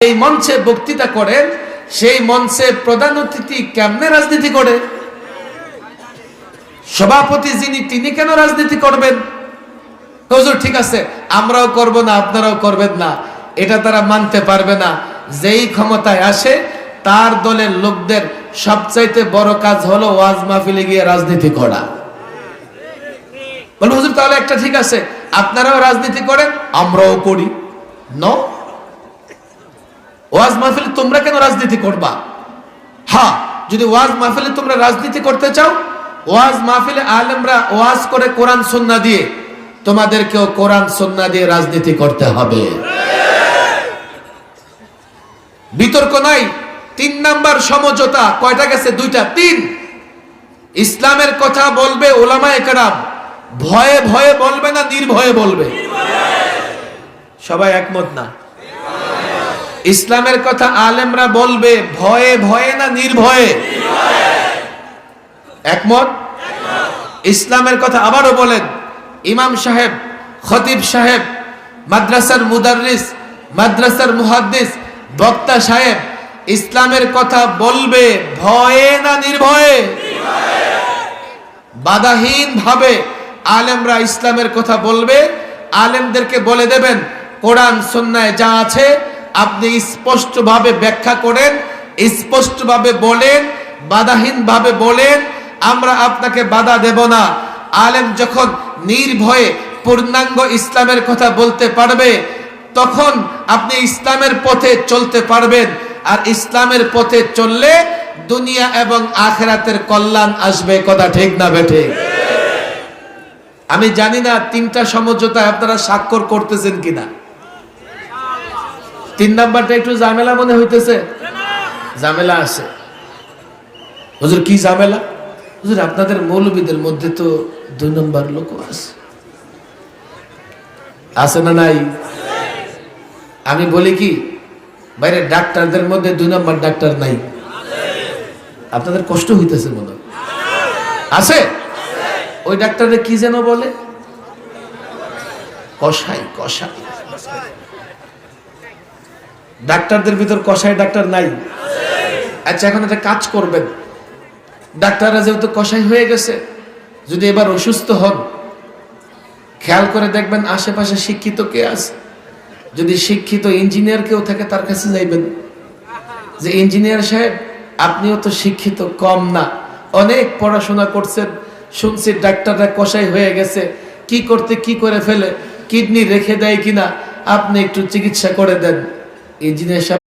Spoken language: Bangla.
এই মঞ্চে বক্তৃতা করেন, সেই মঞ্চে প্রধান অতিথি কেমনে রাজনীতি করে? সভাপতি যিনি, তিনি কেন রাজনীতি করবেন? হুজুর, ঠিক আছে, আমরাও করব না, আপনারাও করবেন না। এটা তারা মানতে পারবে না। যেই ক্ষমতায় আসে, তার দলের লোকদের সবচাইতে বড় কাজ হলো ওয়াজ মাহফিলে গিয়ে রাজনীতি করা। বলে হুজুর, তাহলে একটা ঠিক আছে, আপনারাও রাজনীতি করেন, আমরাও করি। ন ওয়াজ মাহফিলে তোমরা কেন রাজনীতি করবা? হ্যাঁ যদি ওয়াজ মাহফিলে তোমরা রাজনীতি করতে চাও, ওয়াজ মাহফিলে আলেমরা ওয়াজ করে কোরআন, সন্না দিয়ে, তোমাদেরকেও কোরআন, সন্না দিয়ে রাজনীতি করতে হবে। বিতর্ক নাই, তিন নাম্বার সমঝোতা, কয়টা গেছে? দুইটা, তিন। ইসলামের কথা বলবে ওলামা একরাম ভয়ে ভয়ে বলবে না নির্ভয়ে বলবে? সবাই একমত না? ইসলামের কথা আলেমরা বলবে, ভয়ে ভয়ে না নির্ভয়ে? একমত? ইসলামের কথা আবারও বলেন, ইমাম সাহেব, খতিব সাহেব, মাদ্রাসার মুদারিস মাদ্রাসার মুহাদ্দিস, বক্তা সাহেব, ইসলামের কথা বলবে, ভয়ে না নির্ভয়ে? বাধাহীন ভাবে আলেমরা ইসলামের কথা বলবে, আলেমদেরকে বলে দেবেন, কোরআন সন্ন্যায় যা আছে আপনি স্পষ্টভাবে ব্যাখ্যা করেন, স্পষ্টভাবে বলেন বাধাহীন ভাবে বলেন, আমরা আপনাকে বাধা দেব না। আলেম যখন নির্ভয়ে পূর্ণাঙ্গ ইসলামের কথা বলতে পারবে, তখন আপনি ইসলামের পথে চলতে পারবেন। আর ইসলামের পথে চললে দুনিয়া এবং আখেরাতের কল্যাণ আসবে, কথা ঠিক না বেঠে আমি জানি না তিনটা সমঝোতায় আপনারা স্বাক্ষর করতেছেন কিনা। তিন নাম্বারটা একটু ঝামেলা মনে হইতেছে। ঝামেলা আছে। হুজুর, কি ঝামেলা? হুজুর, আপনাদের মৌলবীদের মধ্যে তো দুই নম্বর লোক আছে। আছে না নাই? আমি বলি কি, বাইরে ডাক্তারদের মধ্যে দুই নম্বর ডাক্তার নাই। আপনাদের কষ্ট হইতেছে মনে আছে? ওই ডাক্তারে কি যেন বলে? কষাই কষাই ডাক্তারদের ভিতর কষাই ডাক্তার নাই। আচ্ছা এখন একটা কাজ করবেন। ডাক্তাররা যেহেতু কষাই হয়ে গেছে, যদি এবার অসুস্থ হন, খেয়াল করে দেখবেন আশেপাশে শিক্ষিত কে আছে। যদি শিক্ষিত ইঞ্জিনিয়ার কেউ থাকে, তার কাছে যাইবেন। যে ইঞ্জিনিয়ার সাহেব, আপনিও তো শিক্ষিত, কম না। অনেক পড়াশোনা করছেন, শুনছি ডাক্তাররা কষাই হয়ে গেছে। কি করতে, কি করে ফেলে, কিডনি রেখে দেয় কিনা, আপনি একটু চিকিৎসা করে দেন। ইঞ্জিনিয়ার সাহেব